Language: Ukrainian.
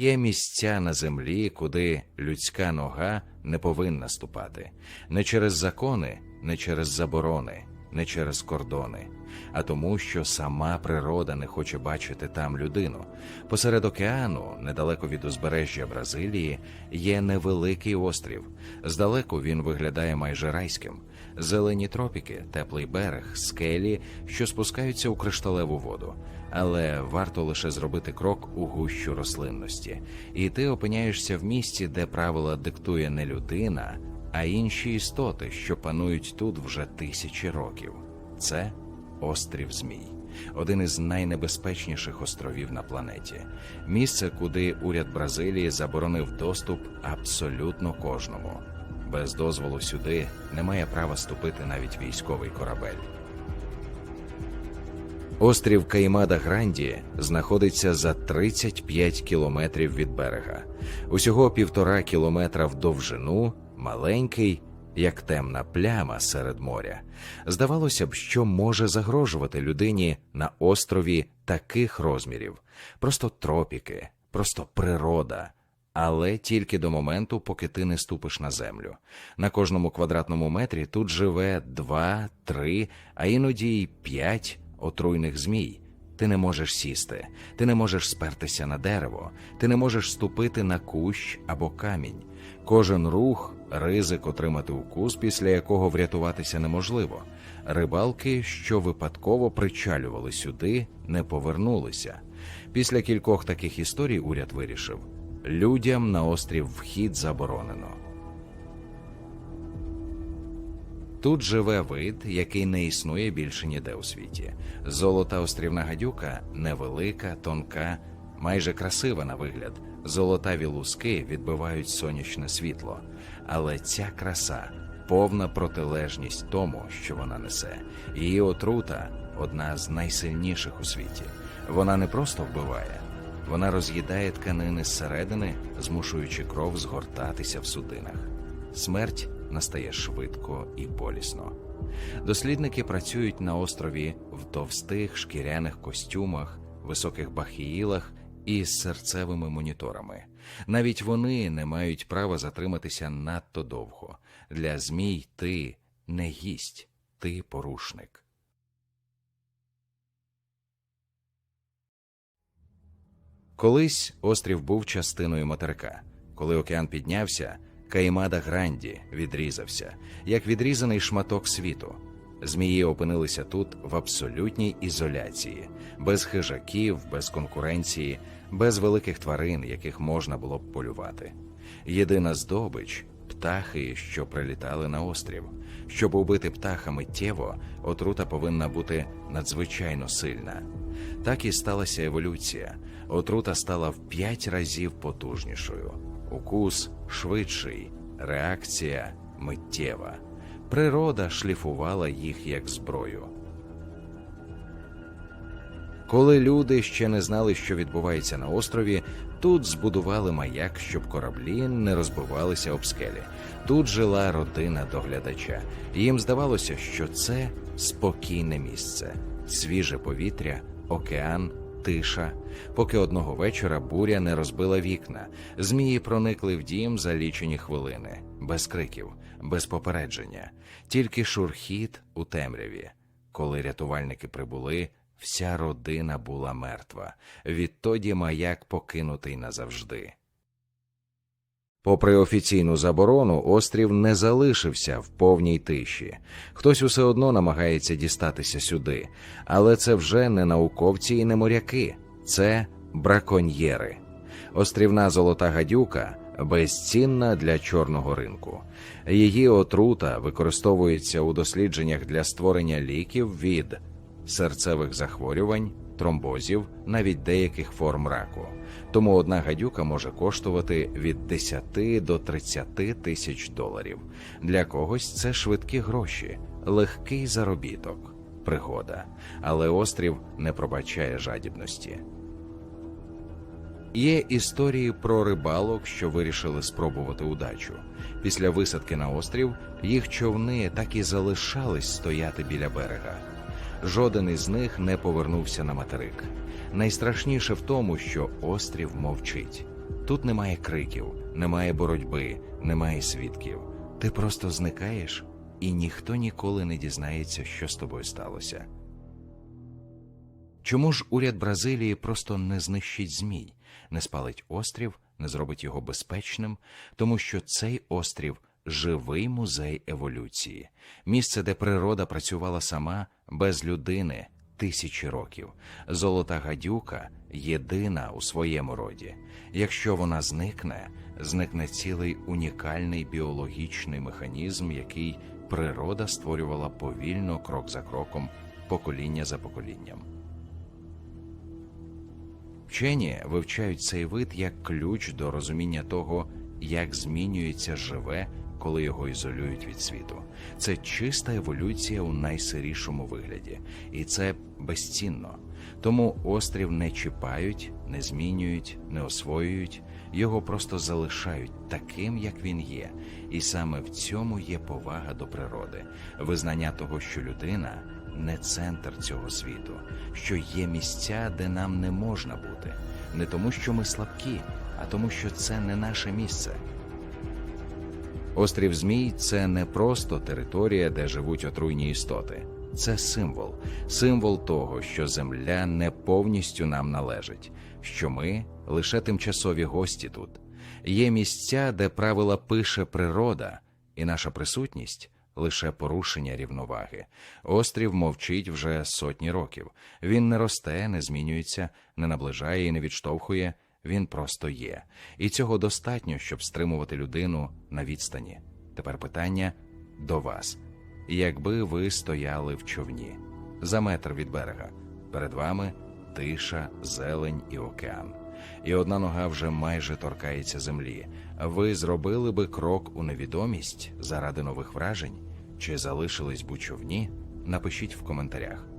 Є місця на землі, куди людська нога не повинна ступати, не через закони, не через заборони, не через кордони, а тому, що сама природа не хоче бачити там людину. Посеред океану, недалеко від узбережжя Бразилії, є невеликий острів. Здалеку він виглядає майже райським. Зелені тропіки, теплий берег, скелі, що спускаються у кришталеву воду. Але варто лише зробити крок у гущу рослинності, і ти опиняєшся в місці, де правила диктує не людина, а інші істоти, що панують тут вже тисячі років. Це острів Змій, один із найнебезпечніших островів на планеті, місце, куди уряд Бразилії заборонив доступ абсолютно кожному. Без дозволу сюди немає права ступити навіть військовий корабель. Острів Каймада Гранді знаходиться за 35 кілометрів від берега. Усього півтора кілометра в довжину, маленький, як темна пляма серед моря. Здавалося б, що може загрожувати людині на острові таких розмірів. Просто тропіки, просто природа. Але тільки до моменту, поки ти не ступиш на землю. На кожному квадратному метрі тут живе два, три, а іноді й п'ять отруйних змій. Ти не можеш сісти, ти не можеш спертися на дерево, ти не можеш ступити на кущ або камінь. Кожен рух ризик отримати укус, після якого врятуватися неможливо. Рибалки, що випадково причалювали сюди, не повернулися. Після кількох таких історій уряд вирішив: людям на острів вхід заборонено. Тут живе вид, який не існує більше ніде у світі. Золота острівна гадюка невелика, тонка, майже красива на вигляд. Золотаві луски відбивають сонячне світло. Але ця краса повна протилежність тому, що вона несе. Її отрута одна з найсильніших у світі. Вона не просто вбиває, вона роз'їдає тканини зсередини, змушуючи кров згортатися в судинах. Смерть настає швидко і болісно. Дослідники працюють на острові в товстих шкіряних костюмах, високих бахіїлах і з серцевими моніторами. Навіть вони не мають права затриматися надто довго. Для змій ти не гість, ти порушник. Колись острів був частиною материка. Коли океан піднявся, Каймада Гранді відрізався, як відрізаний шматок світу. Змії опинилися тут в абсолютній ізоляції, без хижаків, без конкуренції, без великих тварин, яких можна було б полювати. Єдина здобич птахи, що прилітали на острів. Щоб убити птаха миттєво, отрута повинна бути надзвичайно сильна. Так і сталася еволюція. Отрута стала в п'ять разів потужнішою. Укус швидший, реакція миттєва. Природа шліфувала їх як зброю. Коли люди ще не знали, що відбувається на острові, тут збудували маяк, щоб кораблі не розбивалися об скелі. Тут жила родина доглядача. Їм здавалося, що це спокійне місце, свіже повітря, океан, тиша. Поки одного вечора буря не розбила вікна. Змії проникли в дім за лічені хвилини, без криків, без попередження, тільки шурхіт у темряві. Коли рятувальники прибули, вся родина була мертва. Відтоді маяк покинутий назавжди. Попри офіційну заборону, острів не залишився в повній тиші. Хтось усе одно намагається дістатися сюди, але це вже не науковці і не моряки, це браконьєри. Острівна золота гадюка безцінна для чорного ринку. Її отрута використовується у дослідженнях для створення ліків від серцевих захворювань, тромбозів, навіть деяких форм раку. Тому одна гадюка може коштувати від 10 до 30 тисяч доларів. Для когось це швидкі гроші, легкий заробіток, пригода. Але острів не пробачає жадібності. Є історії про рибалок, що вирішили спробувати удачу. Після висадки на острів їх човни так і залишались стояти біля берега. Жоден із них не повернувся на материк. Найстрашніше в тому, що острів мовчить. Тут немає криків, немає боротьби, немає свідків. Ти просто зникаєш, і ніхто ніколи не дізнається, що з тобою сталося. Чому ж уряд Бразилії просто не знищить змій, не спалить острів, не зробить його безпечним, тому що цей острів живий музей еволюції, місце, де природа працювала сама без людини тисячі років. Золота гадюка єдина у своєму роді. Якщо вона зникне, зникне цілий унікальний біологічний механізм, який природа створювала повільно, крок за кроком, покоління за поколінням. Вчені вивчають цей вид як ключ до розуміння того, як змінюється живе, коли його ізолюють від світу. Це чиста еволюція у найсирішому вигляді, і це безцінно. Тому острів не чіпають, не змінюють, не освоюють, його просто залишають таким, як він є. І саме в цьому є повага до природи, визнання того, що людина не центр цього світу, що є місця, де нам не можна бути, не тому, що ми слабкі, а тому, що це не наше місце. Острів Змій це не просто територія, де живуть отруйні істоти. Це символ, символ того, що земля не повністю нам належить, що ми лише тимчасові гості тут. Є місця, де правила пише природа, і наша присутність лише порушення рівноваги. Острів мовчить вже сотні років. Він не росте, не змінюється, не наближає і не відштовхує. Він просто є. І цього достатньо, щоб стримувати людину на відстані. Тепер питання до вас. Якби ви стояли в човні за метр від берега, перед вами тиша, зелень і океан, і одна нога вже майже торкається землі. Ви зробили би крок у невідомість заради нових вражень? Чи залишились б у човні? Напишіть в коментарях.